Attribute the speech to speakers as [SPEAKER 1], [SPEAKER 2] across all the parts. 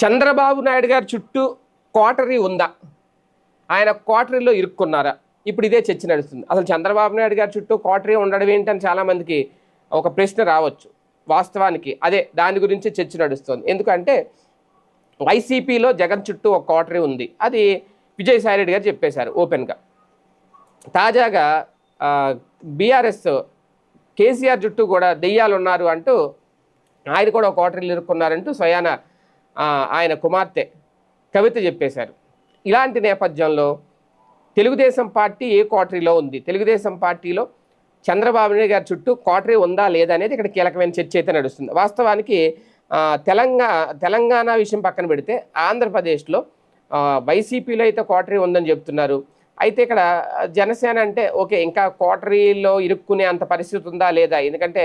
[SPEAKER 1] చంద్రబాబు నాయుడు గారి చుట్టూ కోటరీ ఉందా? ఆయన కోటరీలో ఇరుక్కున్నారా? ఇప్పుడు ఇదే చర్చ నడుస్తుంది. అసలు చంద్రబాబు నాయుడు గారి చుట్టూ కోటరీ ఉండడం ఏంటని చాలామందికి ఒక ప్రశ్న రావచ్చు. వాస్తవానికి అదే దాని గురించి చర్చ నడుస్తుంది. ఎందుకంటే వైసీపీలో జగన్ చుట్టూ ఒక కోటరీ ఉంది. అది విజయసాయి రెడ్డి గారు చెప్పేశారు ఓపెన్గా. తాజాగా బీఆర్ఎస్ కేసీఆర్ చుట్టూ కూడా దెయ్యాలు ఉన్నారు అంటూ ఆయన కూడా ఒక కోటరీలు ఇరుక్కున్నారంటూ స్వయాన ఆయన కుమార్తె కవిత చెప్పేశారు. ఇలాంటి నేపథ్యంలో తెలుగుదేశం పార్టీ ఏ కోటరీలో ఉంది? తెలుగుదేశం పార్టీలో చంద్రబాబు నాయుడు గారి చుట్టూ కోటరీ ఉందా లేదా అనేది ఇక్కడ కీలకమైన చర్చ అయితే నడుస్తుంది. వాస్తవానికి తెలంగాణ తెలంగాణ విషయం పక్కన పెడితే ఆంధ్రప్రదేశ్లో వైసీపీలో అయితే కోటరీ ఉందని చెప్తున్నారు. అయితే ఇక్కడ జనసేన అంటే ఓకే ఇంకా కోటరీలో ఇరుక్కునే అంత పరిస్థితి ఉందా లేదా? ఎందుకంటే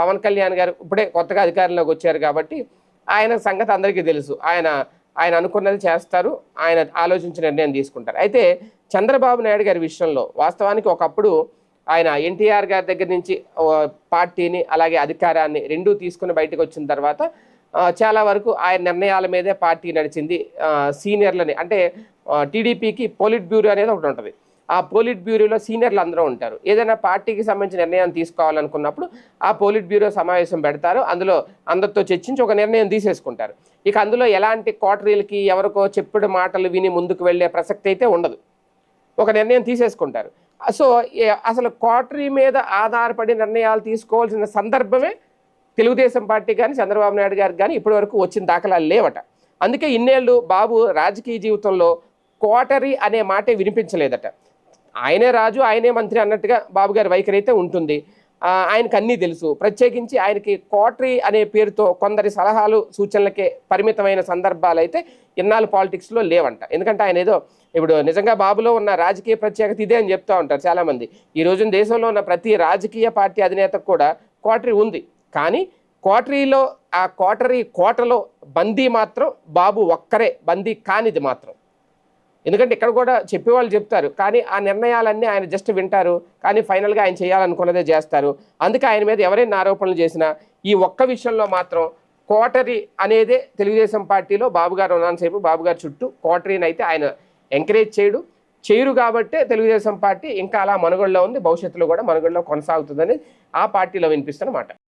[SPEAKER 1] పవన్ కళ్యాణ్ గారు ఇప్పుడే కొత్తగా అధికారంలోకి వచ్చారు కాబట్టి ఆయన సంగతి అందరికీ తెలుసు. ఆయన ఆయన అనుకున్నది చేస్తారు. ఆయన ఆలోచించిన నిర్ణయం తీసుకుంటారు. అయితే చంద్రబాబు నాయుడు గారి విషయంలో వాస్తవానికి ఒకప్పుడు ఆయన ఎన్టీఆర్ గారి దగ్గర నుంచి పార్టీని అలాగే అధికారాన్ని రెండూ తీసుకుని బయటకు వచ్చిన తర్వాత చాలా వరకు ఆయన నిర్ణయాల మీదే పార్టీ నడిచింది. సీనియర్లని అంటే టీడీపీకి పోలిట్ బ్యూరో అనేది ఒకటి ఉంటుంది. ఆ పోలిట్ బ్యూరోలో సీనియర్లు అందరూ ఉంటారు. ఏదైనా పార్టీకి సంబంధించిన నిర్ణయం తీసుకోవాలనుకున్నప్పుడు ఆ పోలిట్ బ్యూరో సమావేశం పెడతారు. అందులో అందరితో చర్చించి ఒక నిర్ణయం తీసేసుకుంటారు. ఇక అందులో ఎలాంటి కోటరీలకి ఎవరికో చెప్పుడు మాటలు విని ముందుకు వెళ్ళే ప్రసక్తి అయితే ఉండదు. ఒక నిర్ణయం తీసేసుకుంటారు. సో అసలు కోటరీ మీద ఆధారపడి నిర్ణయాలు తీసుకోవాల్సిన సందర్భమే తెలుగుదేశం పార్టీ కానీ చంద్రబాబు నాయుడు గారికి కానీ ఇప్పటి వరకు వచ్చిన దాఖలాలు లేవట. అందుకే ఇన్నేళ్ళు బాబు రాజకీయ జీవితంలో కోటరీ అనే మాటే వినిపించలేదట. ఆయనే రాజు ఆయనే మంత్రి అన్నట్టుగా బాబు గారి వైఖరి అయితే ఉంటుంది. ఆయనకు అన్నీ తెలుసు. ప్రత్యేకించి ఆయనకి కోటరీ అనే పేరుతో కొందరి సలహాలు సూచనలకే పరిమితమైన సందర్భాలు అయితే ఇన్నాళ్ళు పాలిటిక్స్లో లేవంట. ఎందుకంటే ఆయన ఏదో ఇప్పుడు నిజంగా బాబులో ఉన్న రాజకీయ ప్రత్యేకత ఇదే అని చెప్తూ ఉంటారు చాలామంది. ఈ రోజున దేశంలో ఉన్న ప్రతి రాజకీయ పార్టీ అధినేతకు కూడా కోటరీ ఉంది. కానీ కోటరీలో ఆ కోటరీ కోటలో బందీ మాత్రం బాబు ఒక్కరే బందీ కానిది మాత్రం. ఎందుకంటే ఇక్కడ కూడా చెప్పేవాళ్ళు చెప్తారు కానీ ఆ నిర్ణయాలన్నీ ఆయన జస్ట్ వింటారు కానీ ఫైనల్గా ఆయన చేయాలనుకున్నదే చేస్తారు. అందుకే ఆయన మీద ఎవరైనా ఆరోపణలు చేసినా ఈ ఒక్క విషయంలో మాత్రం కోటరీ అనేదే తెలుగుదేశం పార్టీలో బాబు గారు ఉన్నంతసేపు బాబు గారు చుట్టూ కోటరీని అయితే ఆయన ఎంకరేజ్ చేయడు. చేయరు కాబట్టే తెలుగుదేశం పార్టీ ఇంకా అలా మనుగడలో ఉంది భవిష్యత్తులో కూడా మనుగడలో కొనసాగుతుందని ఆ పార్టీలో వినిపిస్తున్నమాట